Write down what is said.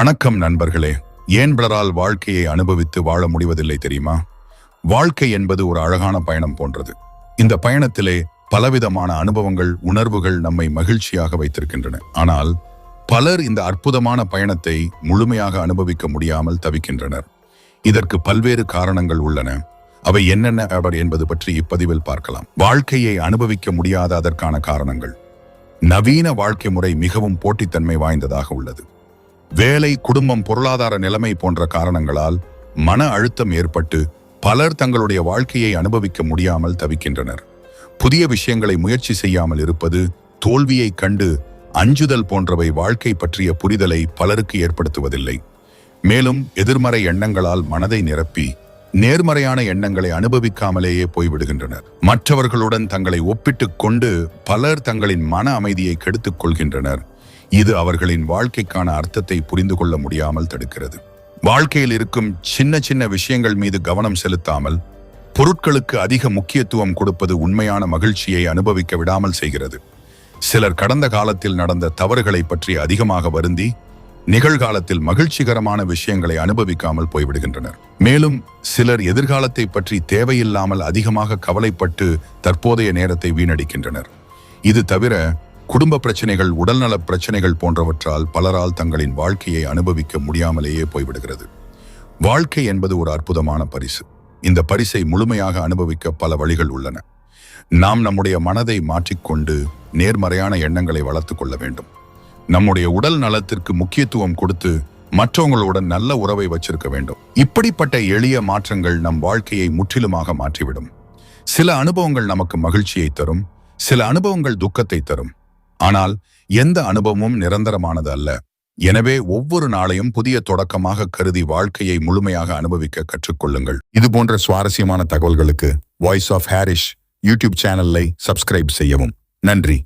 வணக்கம் நண்பர்களே. ஏன் பலரால் வாழ்க்கையை அனுபவித்து வாழ முடிவதில்லை தெரியுமா? வாழ்க்கை என்பது ஒரு அழகான பயணம் போன்றது. இந்த பயணத்திலே பலவிதமான அனுபவங்கள் உணர்வுகள் நம்மை மகிழ்ச்சியாக வைத்திருக்கின்றன. ஆனால் பலர் இந்த அற்புதமான பயணத்தை முழுமையாக அனுபவிக்க முடியாமல் தவிக்கின்றனர். இதற்கு பல்வேறு காரணங்கள் உள்ளன. அவை என்னென்ன அவர் என்பது பற்றி இப்பதிவில் பார்க்கலாம். வாழ்க்கையை அனுபவிக்க முடியாத அதற்கான காரணங்கள். நவீன வாழ்க்கை முறை மிகவும் போட்டித்தன்மை வாய்ந்ததாக உள்ளது. வேலை குடும்பம் பொருளாதார நிலைமை போன்ற காரணங்களால் மன அழுத்தம் ஏற்பட்டு பலர் தங்களுடைய வாழ்க்கையை அனுபவிக்க முடியாமல் தவிக்கின்றனர். புதிய விஷயங்களை முயற்சி செய்யாமல் இருப்பது தோல்வியை கண்டு அஞ்சுதல் போன்றவை வாழ்க்கை பற்றிய புரிதலை பலருக்கு ஏற்படுத்துவதில்லை. மேலும் எதிர்மறை எண்ணங்களால் மனதை நிரப்பி நேர்மறையான எண்ணங்களை அனுபவிக்காமலேயே போய்விடுகின்றனர். மற்றவர்களுடன் தங்களை ஒப்பிட்டுக் கொண்டு பலர் தங்களின் மன அமைதியை கெடுத்துக் கொள்கின்றனர். இது அவர்களின் வாழ்க்கைக்கான அர்த்தத்தை புரிந்து கொள்ள முடியாமல் தடுக்கிறது. வாழ்க்கையில் இருக்கும் சின்ன சின்ன விஷயங்கள் மீது கவனம் செலுத்தாமல் பொருட்களுக்கு அதிக முக்கியத்துவம் கொடுப்பது உண்மையான மகிழ்ச்சியை அனுபவிக்க விடாமல் செய்கிறது. சிலர் கடந்த காலத்தில் நடந்த தவறுகளை பற்றி அதிகமாக வருந்தி நிகழ்காலத்தில் மகிழ்ச்சிகரமான விஷயங்களை அனுபவிக்காமல் போய்விடுகின்றனர். மேலும் சிலர் எதிர்காலத்தை பற்றி தேவையில்லாமல் அதிகமாக கவலைப்பட்டு தற்போதைய நேரத்தை வீணடிக்கின்றனர். இது தவிர குடும்ப பிரச்சனைகள் உடல்நல பிரச்சனைகள் போன்றவற்றால் பலரால் தங்களின் வாழ்க்கையை அனுபவிக்க முடியாமலேயே போய்விடுகிறது. வாழ்க்கை என்பது ஒரு அற்புதமான பரிசு. இந்த பரிசை முழுமையாக அனுபவிக்க பல வழிகள் உள்ளன. நாம் நம்முடைய மனதை மாற்றிக்கொண்டு நேர்மறையான எண்ணங்களை வளர்த்து கொள்ள வேண்டும். நம்முடைய உடல் நலத்திற்கு முக்கியத்துவம் கொடுத்து மற்றவங்களுடன் நல்ல உறவை வச்சிருக்க வேண்டும். இப்படிப்பட்ட எளிய மாற்றங்கள் நம் வாழ்க்கையை முற்றிலுமாக மாற்றிவிடும். சில அனுபவங்கள் நமக்கு மகிழ்ச்சியை தரும் சில அனுபவங்கள் துக்கத்தை தரும். ஆனால் எந்த அனுபவமும் நிரந்தரமானது அல்ல. எனவே ஒவ்வொரு நாளையும் புதிய தொடக்கமாக கருதி வாழ்க்கையை முழுமையாக அனுபவிக்க கற்றுக்கொள்ளுங்கள். இது போன்ற சுவாரஸ்யமான தகவல்களுக்கு வாய்ஸ் ஆஃப் ஹாரிஷ் யூடியூப் சேனலை சப்ஸ்கிரைப் செய்யவும். நன்றி.